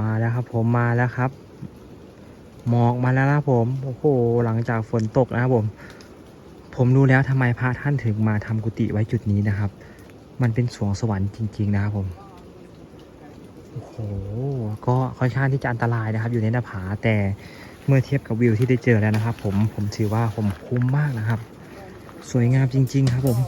มาแล้วครับผมมาแล้วครับ หมอกมาแล้วนะผมโอ้โหหลังจากฝนตกนะครับผม ผมรู้แล้วทำไมพระท่านถึงมาทำกุฏิไว้จุดนี้นะครับ มันเป็นสวงสวรรค์จริง ๆ นะครับผมโอ้โหก็ค่อนข้างที่จะอันตรายนะครับ อยู่ในหน้าผาแต่เมื่อเทียบกับวิวที่ได้เจอแล้วนะครับ ผมผมถือว่าผมคุ้มมากนะครับ สวยงามจริง ๆ ครับผม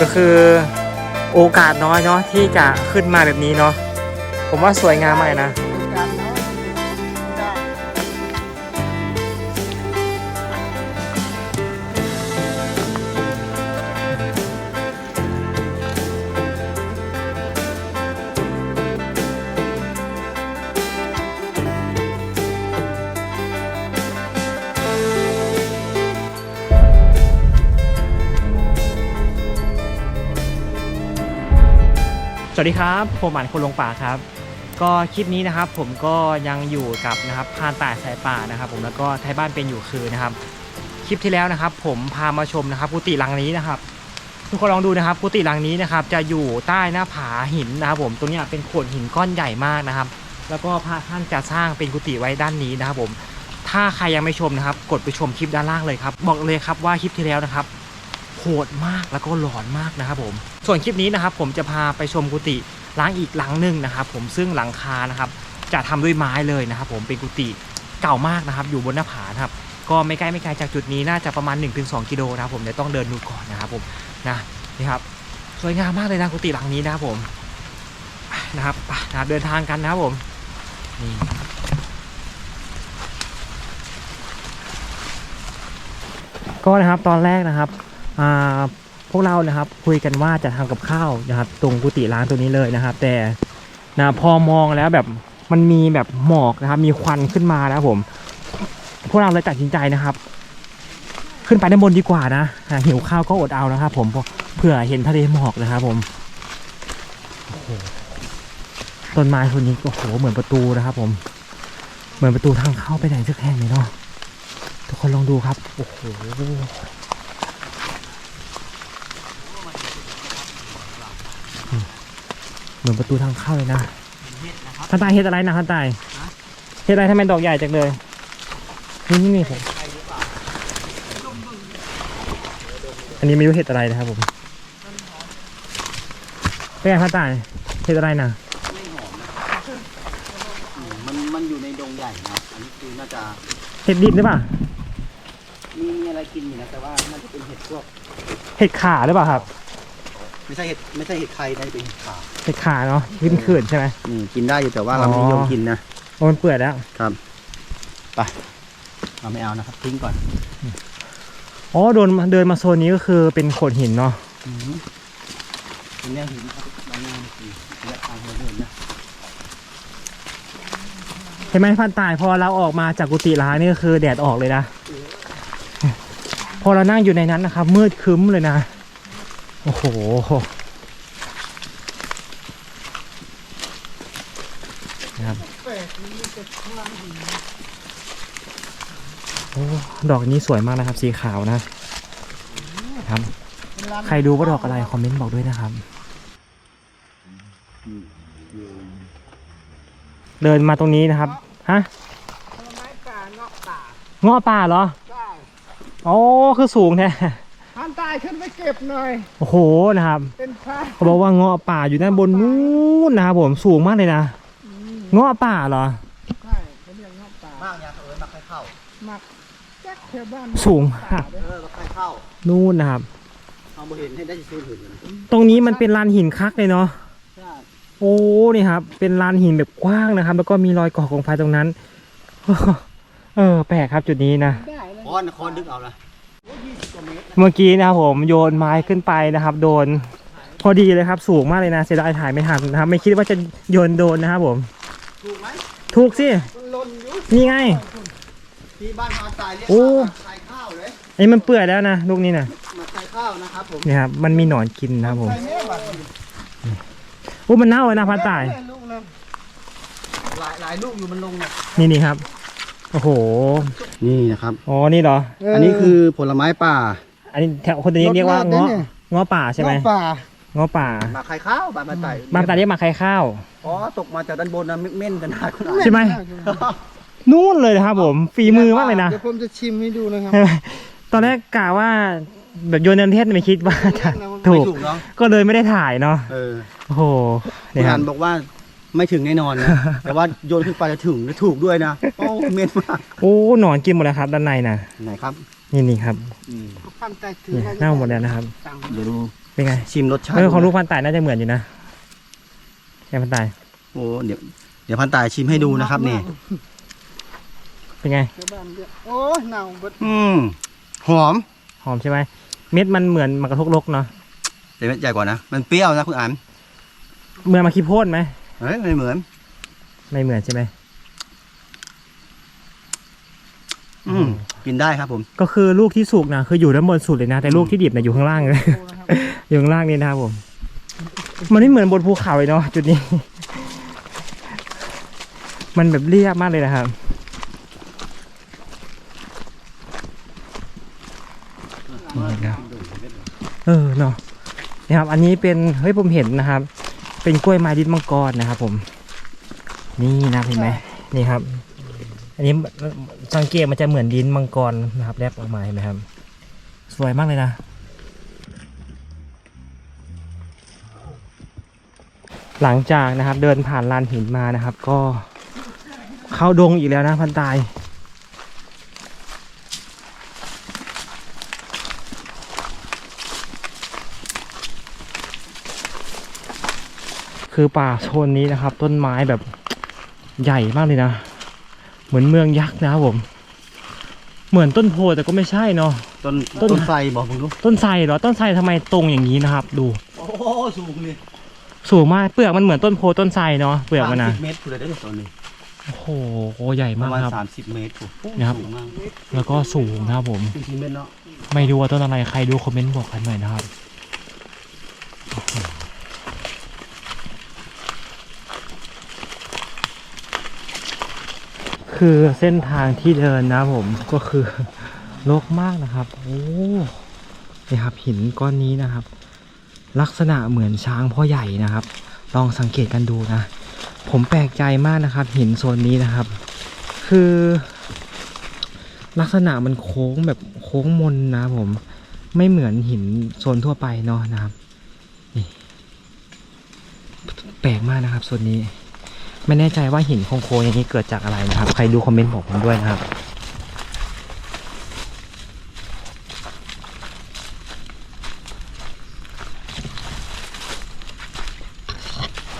ก็คือโอกาสน้อยเนาะที่จะขึ้นมาแบบนี้เนาะผมว่าสวยงามมากนะ สวัสดีครับ ผมหมันคนลงป่าครับ ก็คลิปนี้นะครับผมก็ยังอยู่กับนะครับพานป่าสายป่านะครับผมแล้วก็ไทยบ้านเป็นอยู่คือนะครับ คลิปที่แล้วนะครับ ผมพามาชมนะครับกุฏิหลังนี้นะครับทุกคนลองดูนะครับกุฏิหลังนี้นะครับ จะอยู่ใต้หน้าผาหินนะครับ ผมตรงนี้เป็นโขดหินก้อนใหญ่มากนะครับ แล้วก็พระท่านจะสร้างเป็นกุฏิไว้ด้านนี้นะครับ ผม ถ้าใครยังไม่ชมนะครับ กดไปชมคลิปด้านล่างเลยครับ บอกเลยครับว่าคลิปที่แล้วนะครับโหดมากแล้วก็หลอนมากนะครับผม ส่วนคลิปนี้นะครับผมจะพาไปชมกุฏิล้างอีกหลังหนึ่งนะครับผมซึ่งหลังคานะครับจะทำด้วยไม้เลยนะครับผมเป็นกุฏิเก่ามากนะครับ อยู่บนหน้าผานะครับก็ไม่ใกล้ไม่ไกลจากจุดนี้น่าจะประมาณ 1-2 กิโลนะครับผมเดี๋ยวต้องเดินดูก่อนนะครับผมนะนี่ครับสวยงามมากเลยนะกุฏิหลังนี้นะครับผมนะครับนะครับเดินทางกันนะครับผมนี่ก็นะครับตอนแรกนะครับอ่า พวกเรานะครับ คุยกันว่าจะทำกับข้าวนะครับ ตรงกุฏิร้างตัวนี้เลยนะครับ แต่นะพอมองแล้วแบบมันมีแบบหมอกนะครับ มีควันขึ้นมานะครับผม พวกเราเลยตัดสินใจนะครับ ขึ้นไปด้านบนดีกว่านะหิวข้าวก็อดเอานะครับ ผมเผื่อเห็นทะเลหมอกนะครับผมต้นไม้คนนี้โอ้โหเหมือนประตูนะครับ ผม เหมือนประตูทางเข้าไปไหนสักแห่งเลยเนาะทุกคนลองดูครับโอ้โหเห มือนประตูทางเข้าเลยนะท่านตายเห็ดอะไรนะท่านตายเห็ดอะไรทำไมดอกใหญ่จังเลยนี่นี่นี่ผมอันนี้ไม่รู้เห็ดอะไรนะครับผมเป็นไงท่านตายเห็ดอะไรนะไม่หอมนะอืมมันมันอยู่ในดงใหญ่นะอันนี้คือน่าจะเห็ดดิบหรือเปล่ามีมีอะไรกินอยู่นะแต่ว่าน่าจะเป็นเห็ดพวกเห็ดขาหรือเปล่าครับ ไม่ใช่เห็ดไม่ใช่เห็ดไข่น่าจะเป็นเห็ดขาเห็ดขาเนาะขึ้นขื่นใช่ไหมอืมกินได้อยู่แต่ว่าเราไม่อ๋อนิยมกินนะโอ้มันเปื่อยแล้วครับไปเราไม่เอานะครับทิ้งก่อนอ๋อโดนเดินมาโซนนี้ก็คือเป็นโขดหินเนาะอืมเป็นแนวหินครับเราแนวหินและทางเราเดินนะเห็นไหมพันตายพอเราออกมาจากกุฏิร้างนี่ก็คือแดดออกเลยนะ พอเรานั่งอยู่ในนั้นนะครับมืดครึ้มเลยนะ โอ้โห นะครับโอ้ดอกนี้สวยมากนะครับ สีขาวนะครับ ใครดูว่าดอกอะไร คอมเมนต์บอกด้วยนะครับ เดินมาตรงนี้นะครับ ฮะผลไม้ป่าเงาะป่าเงาะป่าเหรอได้อ๋อคือสูงแท้ ท่านตายขึ้นไปเก็บหน่อย โอ้โหนะครับ เป็นพระเขาบอกว่าเงาะป่าอยู่ด้านบนนู้นนะครับผมสูงมากเลยนะอืมเงาะป่าเหรอ ใช่เขาเรียกเงาะป่ามากยาเอ๋ยมาใครเข้า มักแจ๊กแถวบ้านสูงป่ามากเด้อเออมาใครเข้านู่นนะครับ เอาบ่เห็นให้ได้ซื้อเห็นนะตรงนี้มันเป็นลานหินคักเลยเนาะ ใช่โอ้นี่ครับ เป็นลานหินแบบกว้างนะครับ แล้วก็มีรอยก่อของไฟตรงนั้น เออ แปลกครับจุดนี้นะได้เลยคอนคอนดึกเอาละโอ้ยี่สิบกว่า เมตรนะเมื่อกี้นะครับผมโยนไม้ขึ้นไปนะครับ โดนพอดีเลยครับ สูงมากเลยนะเสียดายถ่ายไม่ทันนะครับ ไม่คิดว่าจะโยนโดนนะครับผม ถูกไหมถูกสิ มันหล่นอยู่นี่ไง ที่บ้านพาตายเรียกโอ้ ว่าใส่ข้าวเลยอันนี้มันเปื่อยแล้วนะลูกนี้นะมาใส่ข้าวนะครับผมนี่ครับมันมีหนอนกินนะครับผมใส่แม่บัดโอ้มันเน่าเลยนะพันตาย ลูกนั้นหลายหลายลูกอยู่มันลงเนี่ยนี่นี่ครับ โอ้โห นี่นะครับ อ๋อ นี่เหรออันนี้คือผลไม้ป่าอันนี้แถวคนนี้เรียกว่าเงาะเงาะป่าใช่ไหมเงาะป่า เงาะป่าหมากไข่ข้าวบานมาไต่บางตาเรียกหมากไข่ข้าว อ๋อตกมาจากด้านบนนะเม่นกันหนาคุณใช่ไหม นู่นเลยนะครับผม ฝีมือมากเลยนะ เดี๋ยวผมจะชิมให้ดูนะครับ ใช่ไหมตอนแรกกะว่าแบบโยนในประเทศไม่คิดว่าจะถูไม่กถูกเนาะก็เลยไม่ได้ถ่ายเนาะ เออโอ้โหคุนี่ณคอัรับนบอกว่า ไม่ถึงแน่นอนนะแต่ว่าโยนขึ้นไปจะถึงและถูกด้วยนะโอ้เม่นมากโอ้หนอนกินหมดแล้วครับ ด้านในน่ะไหนครับนี่นี่ครับอืมพันใจถือนี่เน่าหมดแล้วนะครับสั่งเดี๋ยวดูเป็นไงชิมรสชาติเออของดูลูกนะพันธุ์ต่ายน่าจะเหมือนอยู่นะแกพันธุ์ต่ายโอ้เดี๋ยวเดี๋ยวพันตายชิมให้ดูนะครับนี่เป็นไงเดี๋ยวบ้านเดี๋ยวโอ้ยเน่าเบิดอืมหอมหอมใช่ไหมเม็ดมันเหมือนมากระทกลกเนาะแต่เม็ดใหญ่กว่านะมันเปรี้ยวนะคุณอันเหมือนมาคีโพดไหม เฮ้ยไม่เหมือน ไม่เหมือนใช่ไหมอืมกินได้ครับผม ก็คือลูกที่สุกนะคืออยู่ด้านบนสุดเลยนะ แต่ลูกที่ดิบนะอยู่ข้างล่างเลยโอ้นะครับอยู่ข้างล่างนี่นะครับผม มันไม่เหมือนบนภูเขาเลยเนาะจุดนี้ มันแบบเรียบมากเลยนะครับเออเนาะนะครับ อันนี้เป็นเฮ้ยผมเห็นนะครับ เป็นกล้วยไม้ดินมังกรนะครับผม นี่นะเห็นไหมนี่ครับ อันนี้สังเกตมันจะเหมือนดินมังกรนะครับแลบออกมาเห็นไหมครับ สวยมากเลยนะหลังจากนะครับเดินผ่านลานหินมานะครับ ก็เข้าดงอีกแล้วนะพันตาย คือป่าโซนนี้นะครับ ต้นไม้แบบใหญ่มากเลยนะ เหมือนเมืองยักษ์นะครับผม เหมือนต้นโพแต่ก็ไม่ใช่เนาะ ต้นต้น ต้นไทรบอกผมดูต้นไทรเหรอ ต้นไทรทำไมตรงอย่างนี้นะครับ ดู โอ้โหสูงนี่สูงมาก เปลือกมันเหมือนต้นโพต้นไทรเนาะ เปลือกมันนะสามสิบเมตรคุณเลยได้ตอนนี้โอ้โหใหญ่ปมาระกมาณครับ สามสิบเมตรโอ้โหนะครับ สูงมากแล้วก็สูงนะครับผม สี่สิบเมตรเนาะไม่รู้ว่าต้นอะไรใครดูคอมเมนต์บอกกันหน่อยนะครับ คือเส้นทางที่เดินนะผมก็คือรกมากนะครับโอ้นี่ครับหินก้อนนี้นะครับ ลักษณะเหมือนช้างพ่อใหญ่นะครับ ลองสังเกตกันดูนะ ผมแปลกใจมากนะครับ หินโซนนี้นะครับ คือ ลักษณะมันโค้งแบบโค้งมนนะผมไม่เหมือนหินโซนทั่วไปเนาะนะครับนี่แปลกมากนะครับโซนนี้ ไม่แน่ใจว่าหินโค้งๆอย่างนี้เกิดจากอะไรนะครับ ใครดูคอมเมนต์บอกผมด้วยนะครับ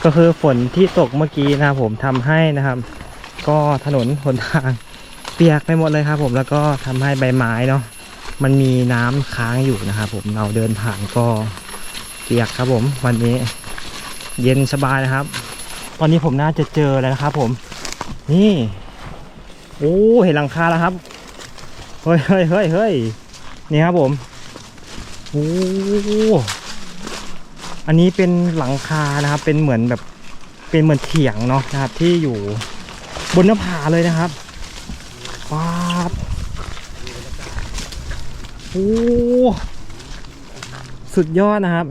ก็คือฝนที่ตกเมื่อกี้นะครับผมทำให้นะครับ ก็ถนนหนทางเปียกไปหมดเลยครับ ผมแล้วก็ทำให้ใบไม้เนาะมันมีน้ำค้างอยู่นะครับผมเราเดินผ่านก็เปียกครับผม วันนี้เย็นสบายนะครับ ตอนนี้ผมน่าจะเจอแล้วนะครับ ผม นี่โอ้เห็นหลังคาแล้วครับเฮ้ยเฮ้ยเฮ้ยเฮ้ยนี่ครับผมโอ้อันนี้เป็นหลังคานะครับ เป็นเหมือนแบบเป็นเหมือนเถียงเนาะนะครับ ที่อยู่บนหน้าผาเลยนะครับป๊าบโอ้สุดยอดนะครับ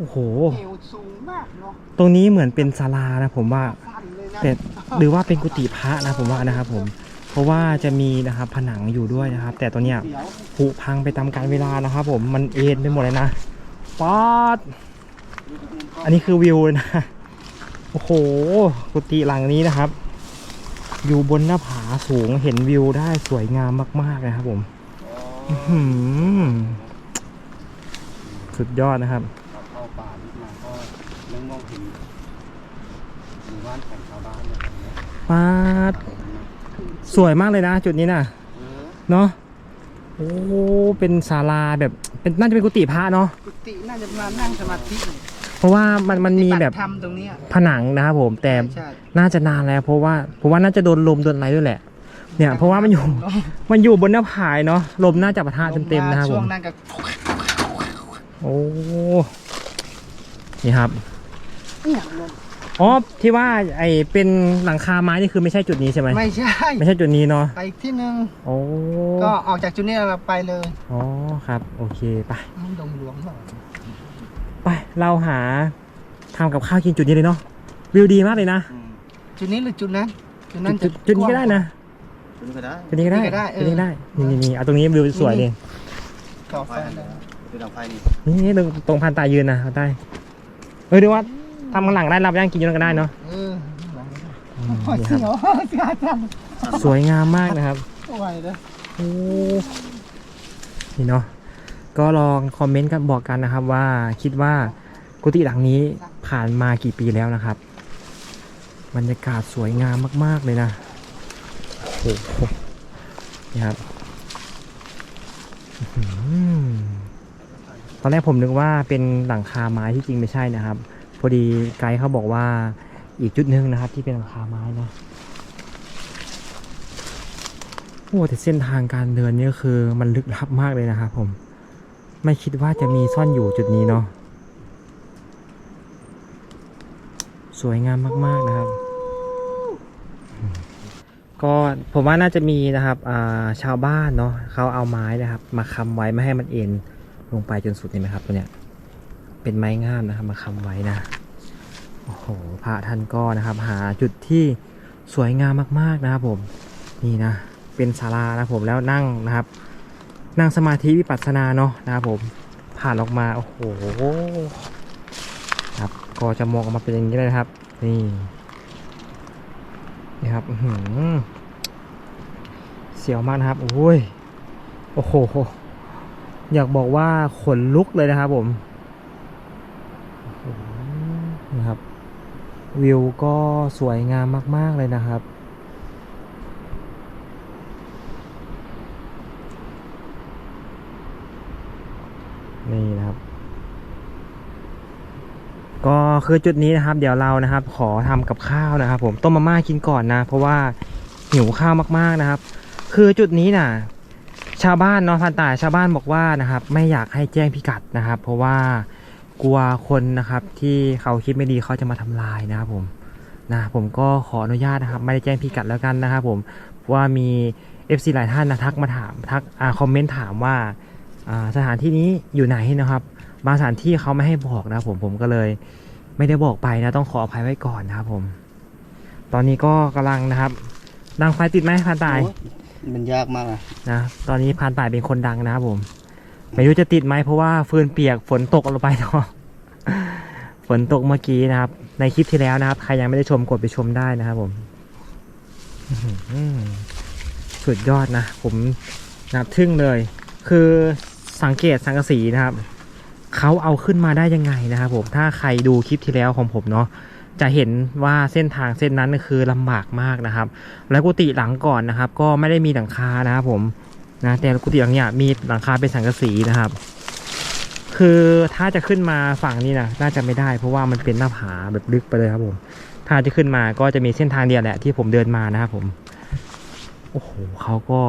โอ้โหเหวสูงมากเนาะตรงนี้เหมือนเป็นศาลานะผมว่า สั่นเลยนะแต่หรือว่าเป็นกุฏิพระนะผมว่านะครับผม เพราะว่าจะมีนะครับผนังอยู่ด้วยนะครับ แต่ตัวเนี้ยเดี๋ยวผุพังไปตามกาลเวลานะครับผมมันเอ็นไปหมดเลยนะป๊าดอันนี้คือวิวเลยนะ โอ้โห กุฏิหลังนี้นะครับ อยู่บนหน้าผาสูงเห็นวิวได้สวยงามมากๆนะครับผมอื้อหือสุดยอดนะครับ เราเข้าป่านิดมาก็ยังมองเห็นหมู่บ้านของชาวบ้านเนี่ยตรงเนี้ย ป๊าดสวยมากเลยนะ จุดนี้นะเออเนาะโอ้เป็นศาลาแบบเป็นน่าจะเป็นกุฏิพระเนาะกุฏิน่าจะมานั่งสมาธิเพราะว่ามันมันมีแบบทำตรงเนี้ยผนังนะครับผมแต่ใช่น่าจะนานแล้ว เพราะว่าเพราะว่าน่าจะโดนลมโดนอะไรด้วยแหละ เนี่ยเพราะว่ามันอยู่มันอยู่บนหน้าผาเนาะลมน่าจะปะทะเต็มๆนะครับผช่วมงนั้นก็โอ้นี่ครับเนี่ยลม อ๋อที่ว่าไอเป็นหลังคาไม้นี่คือไม่ใช่จุดนี้ใช่ไหมไม่ใช่ ไม่ใช่จุดนี้เนาะไปอีกที่หนึ่งโอ้ก็ออกจากจุดนี้เราไปเลยอ๋อครับโอเคไปอ้าวดงหลวงเหรอไปเราหาทำกับข้าวกินจุดนี้เลยเนาะวิวดีมากเลยนะอืมจุดนี้หรือจุดนั้นจุดนั้นจุดจุดนี้ก็ได้นะคุณก็ได้จุดนี้ก็ได้จุดนี้ก็ได้เออจุดนี้ก็ได้นี่นี่นี่เอาตรงนี้วิวสวยเลยต่อไฟไฟอันเลเดียยวคือดังไฟนี่นี่ตรงตรงพันตายืนนะเอาได้เออเดี๋ยวว่า ทำข้างหลังได้รับย่างกินอยังก็ได้เนาะเอออืมโอ้ยนี่คเสีรับยวเสียจังสวยงามมากนะครับไหวเลยโอ้นี่เนาะก็ลองคอมเมนต์กันบอกกันนะครับว่าคิดว่ากุฏิหลังนี้ผ่านมากี่ปีแล้วนะครับบรรยากาศสวยงามมาก ๆ เลยนะโอ้โหนี่ครับอื้อหือตอนแรกผมนึกว่าเป็นหลังคาไม้ที่จริงไม่ใช่นะครับ พอดีไกด์เขาบอกว่าอีกจุดหนึ่งนะครับที่เป็นหลังคาไม้นะโอ้แต่เส้นทางการเดินนี่คือมันลึกลับมากเลยนะครับผม ไม่คิดว่าจะมีซ่อนอยู่จุดนี้เนาะสวยงามมาก ๆนะครับ ก็ผมว่าน่าจะมีนะครับชาวบ้านเนาะเขาเอาไม้นะครับ มาค้ำไว้ไม่ให้มันเอ็นลงไปจนสุดนี่ไหมครับตัวเนี้ย เป็นไม้งามนะครับมาค้ำไว้นะโอ้โหพระท่านก็นะครับ หาจุดที่สวยงามมากๆนะครับผมนี่นะเป็นศาลานะผมแล้วนั่งนะครับ นั่งสมาธิวิปัสสนาเนาะนะครับผมผ่านออกมาโอ้โหครับก็จะมองออกมาเป็นอย่างนี้เลยนะครับ นี่นี่ครับหือเสียวมากนะครับโอ้ยโอ้โห อยากบอกว่าขนลุกเลยนะครับผม นะครับ วิวก็สวยงามมาก ๆ เลยนะครับ นี่นะครับ ก็คือจุดนี้นะครับ เดี๋ยวเรานะครับ ขอทำกับข้าวนะครับ ผมต้มมาม่ากินก่อนนะ เพราะว่าหิวข้าวมากๆนะครับ คือจุดนี้น่ะชาวบ้านเนาะพันตายชาวบ้านบอกว่านะครับ ไม่อยากให้แจ้งพิกัดนะครับ เพราะว่า กลัวคนนะครับที่เขาคิดไม่ดีเขาจะมาทำลายนะครับผมนะผมก็ขออนุญาตนะครับไม่ได้แจ้งพิกัดแล้วกันนะครับผมเพราะว่ามี FC หลายท่านนะทักมาถามทักอ่าคอมเมนต์ถามว่าอ่าสถานที่นี้อยู่ไหนนะครับบางสถานที่เขาไม่ให้บอกนะครับผมผมก็เลยไม่ได้บอกไปนะต้องขออภัยไว้ก่อนนะครับผม ตอนนี้ก็กำลังนะครับดังไฟติดไหมพานตายโอ้มันยากมากอะนะตอนนี้พานตายเป็นคนดังนะครับผม ไม่รู้จะติดไหมเพราะว่าฟืนเปียกฝนตกลงไปเนาะฝนตกเมื่อกี้นะครับ ในคลิปที่แล้วนะครับ ใครยังไม่ได้ชมกดไปชมได้นะครับผมสุดยอดนะ ผมนับทึ่งเลย คือสังเกตสังกสีนะครับเขาเอาขึ้นมาได้ยังไงนะครับผมถ้าใครดูคลิปที่แล้วของผมเนาะจะเห็นว่าเส้นทางเส้นนั้นคือลำบากมากนะครับ แล้วกุฏิหลังก่อนนะครับ ก็ไม่ได้มีหลังคานะครับผม นะแต่กุฏิหลังเนี้ยมีหลังคาเป็นสังกะสีนะครับ คือถ้าจะขึ้นมาฝั่งนี้นะน่าจะไม่ได้ เพราะว่ามันเป็นหน้าผาแบบลึกไปเลยครับผม ถ้าจะขึ้นมาก็จะมีเส้นทางเดียวแหละที่ผมเดินมานะครับผมโอ้โหเขาก็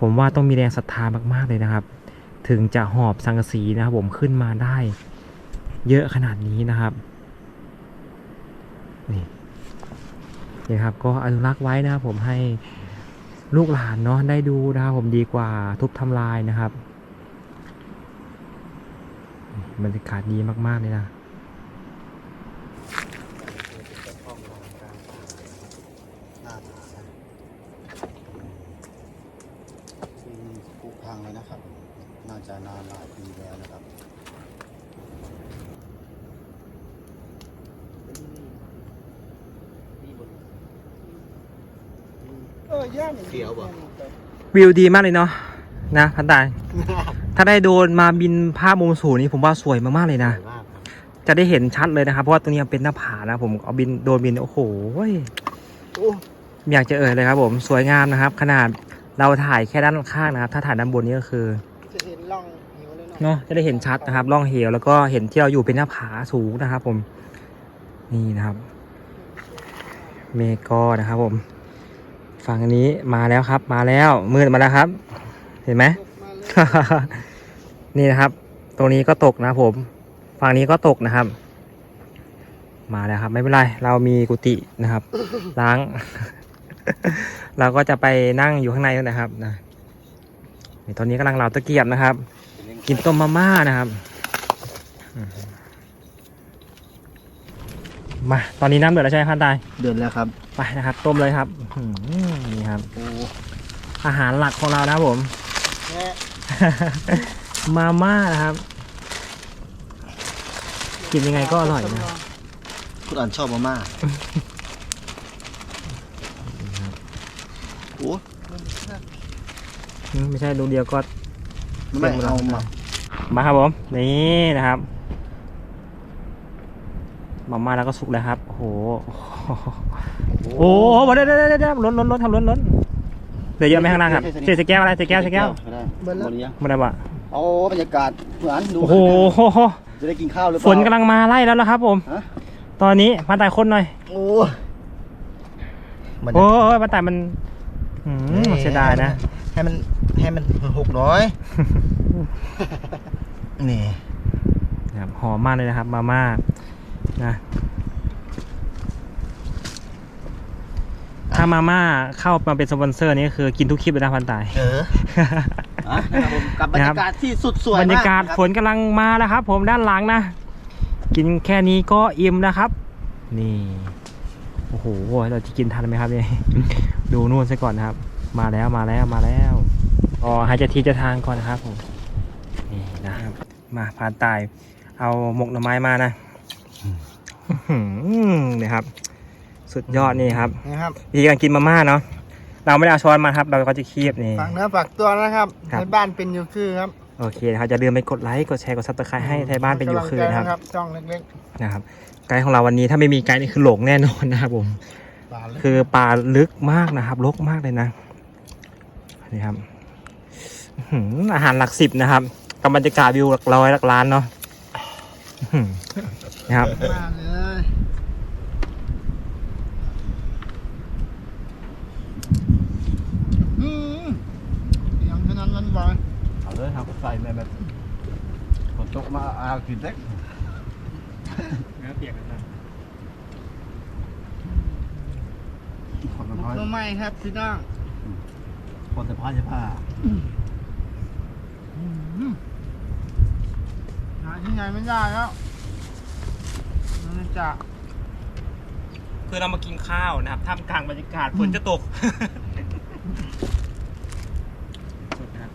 ผมว่าต้องมีแรงศรัทธามากๆเลยนะครับ ถึงจะหอบสังกะสีนะครับผมขึ้นมาได้ เยอะขนาดนี้นะครับนี่นี่ครับก็อนุรักษ์ไว้นะครับผมให้ ลูกหลานเนาะได้ดูนะครับผมดีกว่าทุบทำลายนะครับ บรรยากาศดีมากๆเลยนะ หน้าผาที่ผุพังเลยนะครับ น่าจะนานหลายปีแล้วนะครับ เออย่านเขียวปะวิวดีมากเลยเนาะนะพันตาย ถ้าได้โดนมาบินภาพมุมสูงนี้ผมว่าสวยมากๆเลยนะสวยมากครับจะได้เห็นชัดเลยนะครับ เพราะว่าตรงนี้เป็นหน้าผานะผมเอาบินโดนบินโอ้โหโอ้ไม่อยากจะเอ่ยเลยครับ ผมสวยงามนะครับ ขนาดเราถ่ายแค่ด้านข้างนะครับ ถ้าถ่ายด้านบนนี้ก็คือจะเห็นร่องหิวเลยเนาะเนาะจะได้เห็นชัดนะครับร่องเหวแล้วก็เห็นที่เราอยู่เป็นหน้าผาสูงนะครับ ผมนี่นะครับ เมฆก็นะครับผม ฝั่งนี้มาแล้วครับ มาแล้วมืดมาแล้วครับ เห็นไหม นี่นะครับ ตรงนี้ก็ตกนะผม ฝั่งนี้ก็ตกนะครับ มาแล้วครับ ไม่เป็นไร เรามีกุฏินะครับ ล้าง เราก็จะไปนั่งอยู่ข้างในนั่นนะครับนะตอนนี้กำลังเหลาตะเกียบนะครับ กินต้มมาม่านะครับ มมาตอนนี้น้ำเดือดแล้วใช่ไหมพันตายเดือนแล้วครับไปนะครับ ต้มเลยครับอืมนี่ครับ โอ้อาหารหลักของเรานะครับผม แม่มาม่านะครับ กินยังไงก็อร่อยนะคุณอ่านชอบมาม่าโอ้อืมไม่ใช่ดูเดียวก็ ไม่เอามา มาครับผม นี่นะครับ มาม่าแล้วก็สุกแล้วครับ โอ้โห โอ้โหมาเด้อเด้อเด้อเด้อล้นล้นล้นทำล้นล้นเหลือเยอะไหมข้างล่างครับเศษแก้วอะไรเศษแก้วเศษแก้วได้เบิร์หมแล้วดหรือยังมาได้ปะโอ้บรรยากาศเหมือนดู โอ้โห จะได้กินข้าวหรือเปฝล่านกำลังมาไล่แล้วนะครับผมฮะตอนนี้มาตายคนหน่อย โอ้มันโอ้ยมาตายมันอืมเสียดายนะ ให้มันให้มันหกน้อยนี่นะครับหอมมากเลยนะครับ มาม่า นะถ้ามาม่าเข้ามาเป็นสปอนเซอร์นี่คือกินทุกคลิปเลยนะพันตาย เอออะนะครับผมกับบรรยากาศที่สุดสวยบรรยากาศมฝนกำลังมาแล้วครับ ผมด้านหลังนะ กินแค่นี้ก็อิ่มนะครับ นี่ โอ้โห เราจะกินทันไหมครับเนี่ย ดูนู่นซะก่อนนะครับ มาแล้วมาแล้วมาแล้วอ๋อหายใจทีจะทางก่อนนะครับผมนี่นะครับมาผ่านตาย เอาหมกหน่อไม้มานะอื้อหือ นี่ครับ สุดยอดนี่ครับนะครับวิธีการกินมาม่าเนาะเราไม่ได้เอาช้อนมาครับ เราก็จะคีบนี่ฝากเนื้อฝากตัวนะครับครับในบ้านเป็นอยู่คือครับโอเคนะครับอย่าลืมไปกดไลค์กดแชร์กดซับสไครต์ให้ไทยบ้านเป็นอยู่คืนนะครับกำลังใจช่องเล็กนะครับไกด์ของเราวันนี้ถ้าไม่มีไกด์นี่คือหลงแน่นอนนะครับผมๆปลาเลยคือป่าลึกมากนะครับรกมากเลยนะนี่ครับอื้อหืออาหารหลักสิบนะครับกับบรรยากาศวิวหลักร้อยหลักล้านเนาะอื้อหือ นะครับมาเลยอืมเสียงเท่านั้นมันบ่อยเอาเลยครับใส่แบบแบบฝนตกมาอากินเล็กเนื้อเปียกนะคนหมน้อกยหน่อไม้ครับพี่น้องคนแต่ผ้าจะผ้าอืมหาที่ไหนไม่ได้แล้ว มันจะ คือเรามากินข้าวนะครับท่ามกลางบรรยากาศฝนจะตกสุดนะครับ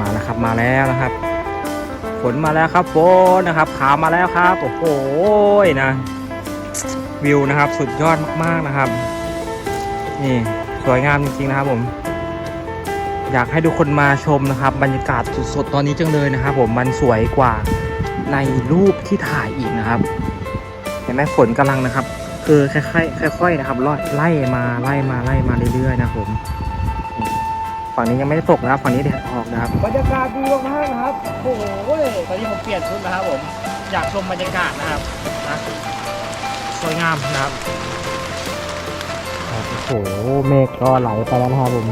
มาแล้วครับ มาแล้วนะครับฝ นมาแล้วครับฝนนะครับขาวมาแล้วครับโอ้โหนะวิวนะครับสุดยอดมากๆนะครับ นี่สวยงามจริงๆนะครับผม อยากให้ทุกคนมาชมนะครับ บรรยากาศสดๆตอนนี้จังเลยนะครับ ผมมันสวยกว่าในรูปที่ถ่ายอีกนะครับเห็นไหมฝนกำลังนะครับ คือค่อยๆค่อยๆนะครับไล่มาไล่มาไล่มาเรื่อยๆนะครับผม ฝั่งนี้ยังไม่ได้ตกนะครับฝั่งนี้แดดออกนะครับบรรยากาศดีมากๆนะครับโอ้โหตอนนี้ผมเปลี่ยนชุดนะครับผมอยากชมบรรยากาศนะครับนะสวยงามนะครับโอ้โหเมฆก็ไหลไปแล้วนะครับผม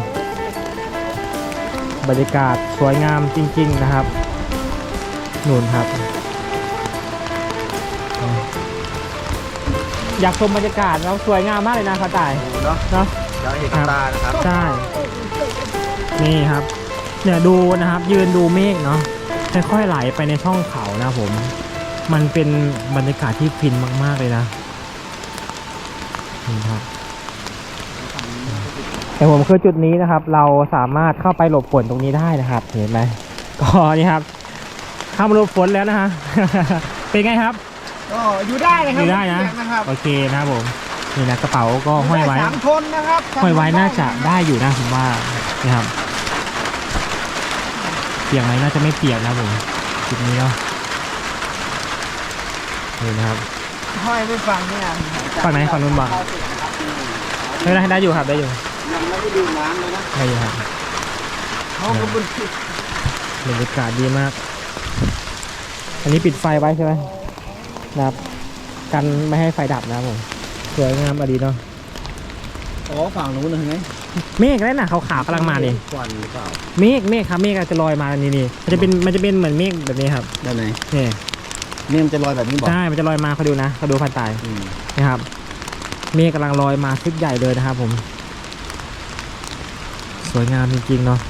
บรรยากาศสวยงามจริง ๆนะครับนู่นครับ อยากชมบรรยากาศแล้วสวยงามมากเลยนะพระต่ายเนาะเนาะอยากเห็นกับตานะครับใช่ นี่ครับเนี่ยดูนะครับ ยืนดูเมฆเนาะค่อยๆไหลไปในช่องเขานะครับผม มันเป็นบรรยากาศที่ฟินมากๆเลยนะนี่ครับแต่ผมคือจุดนี้นะครับ เราสามารถเข้าไปหลบฝนตรงนี้ได้นะครับ เห็นไหมก็นี่ครับเข้ามาหลบฝนแล้วนะฮะเป็นไงครับก็อยู่ได้นะครัอยู่ได้นะม่เปียกนะครับโอเคนะครับผมนี่นะกระเป๋าก็ห้อยไว้สามคนนะครับห้อยไว้น่าจะได้อยู่นะผมว่านะครับเปียกไหมน่าจะไม่เปียกนะครับผมจุดนี้เนาะนี่นะครับห้อยไปฟังเนี่ยฝั่งไหนฝั่งนู้นบ้างไม่ได้ได้อยู่ครับได้อยู่ยังไม่ได้ดื่มน้ำเลยนะได้อยู่ครับเขาก็บนบรรยากาศดีมาก อันนี้ปิดไฟไว้ใช่ไหมนะครับกันไม่ให้ไฟดับนะครับผมสวยงามอดีเนาะอ๋อฝั่งนู้นนะเห็นไหม เมฆนั่นน่ะขาวๆกำลังมานี่ควันหรือเปล่าเมฆเมฆครับเมฆอาจจะลอยมานี่นี่มันจะเป็นมันจะเป็นเหมือนเมฆแบบนี้ครับด้านไหนนี่เนี่ยมันจะลอยแบบนี้บอกใช่มันจะลอยมาเขาดูนะเขาดูพันตายอืมนะครับ เมฆกำลังลอยมาชุดใหญ่เลยนะครับผม สวยงามจริงๆเนาะ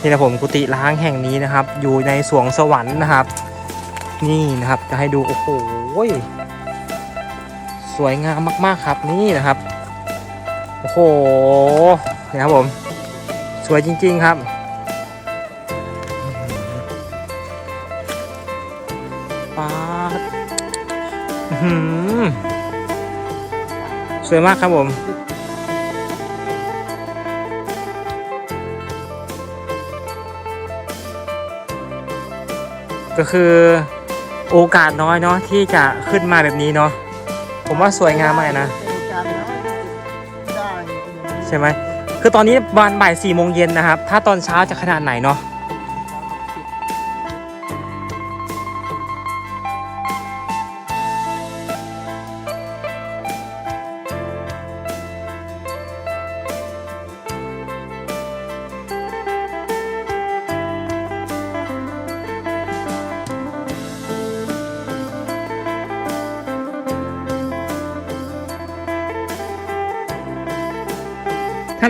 นี่นะผมกุฏิล้างแห่งนี้นะครับ อยู่ในสวงสวรรค์นะครับ นี่นะครับจะให้ดูโอ้โหสวยงามมากๆครับนี่นะครับโอ้โหนี่ครับผมสวยจริง ๆครับปาดสวยมากครับผม ก็คือโอกาสน้อยเนาะที่จะขึ้นมาแบบนี้เนาะผมว่าสวยงามมากเลยนะใช่ไหมคือตอนนี้บานบ่ายสี่โมงเย็นนะครับ ถ้าตอนเช้าจะขนาดไหนเนาะ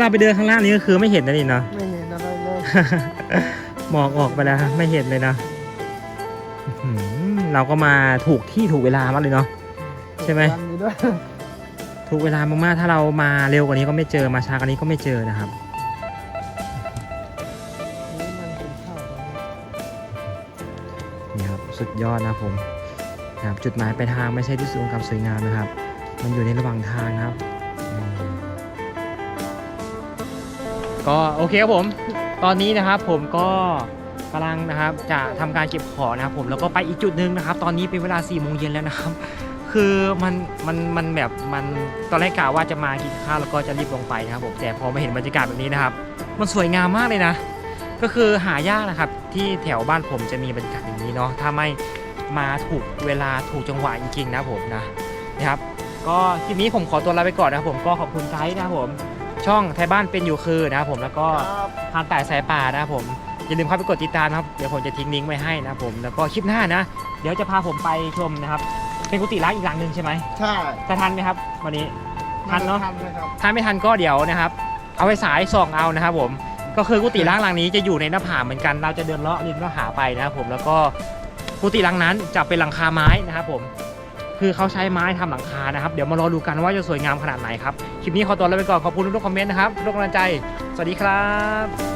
เราไปเดินข้างล่างนี้ก็คือไม่เห็นนะนี่เนาะ ไม่เห็นอะไรเลยหมอกออกไปแล้วไม่เห็นเลยนะอื้อหือเราก็มาถูกที่ถูกเวลามากเลยเนาะ ใช่ไหม กดดันอยู่ด้วยถูกเวลามากๆถ้าเรามาเร็วกว่านี้ก็ไม่เจอมาช้ากว่านี้ก็ไม่เจอนะครับ นี่มันเป็นข้าวของนี่ครับสุดยอดนะครับผมนะครับจุดหมายปลายทางไม่ใช่ที่สูงกับสวยงามนะครับ มันอยู่ในระหว่างทางนะครับ ก็โอเคครับผม ตอนนี้นะครับผมก็กำลังนะครับจะทำการเก็บของนะครับผมแล้วก็ไปอีกจุดหนึ่งนะครับ ตอนนี้เป็นเวลา4ี่โมงเย็นแล้วนะครับ คือมันมันมันแบบมันตอนแรกกะว่าจะมากินข้าวแล้วก็จะรีบลงไปนะครับผมแต่พอมาเห็นบรรยากาศแบบนี้นะครับ มันสวยงามมากเลยนะ ก็คือหายากนะครับที่แถวบ้านผมจะมีบรรยากาศอย่างนี้เนาะถ้าไม่มาถูกเวลาถูกจังหวะจริงๆนะผมนะนะครับ ก็คลิปนี้ผมขอตัวลาไปก่อนนะครับผมก็ขอบคุณไกด์นะครับผม ช่องไทยบ้านเป็นอยู่คือนะครับผมแล้วก็ครับทานแต่สายป่านะครับผมอย่าลืมเข้าไปกดติดตามนะครับเดี๋ยวผมจะทิ้งลิงก์ไว้ให้นะครับผมแล้วก็คลิปหน้านะ เดี๋ยวจะพาผมไปชมนะครับ เป็นกุฏิล้างอีกหลังหนึ่งใช่ไหมใช่จะทันไหมครับวันนี้ทันเนอะทันเลยครับถ้าไม่ทันก็เดี๋ยวนะครับ เอาไปสายส่องเอานะครับผมก็คือกุฏิล้างหลังนี้จะอยู่ในหน้าผาเหมือนกันเราจะเดินเลาะริมหน้าผาไปนะครับผมแล้วก็กุฏิหลังนั้นจะเป็นหลังคาไม้นะครับผม คือเขาใช้ไม้ทำหลังคานะครับ เดี๋ยวมารอดูกันว่าจะสวยงามขนาดไหนครับ คลิปนี้ขอตัวลาไปก่อน ขอบคุณทุกๆคอมเมนต์นะครับทุกกำลังใจ สวัสดีครับ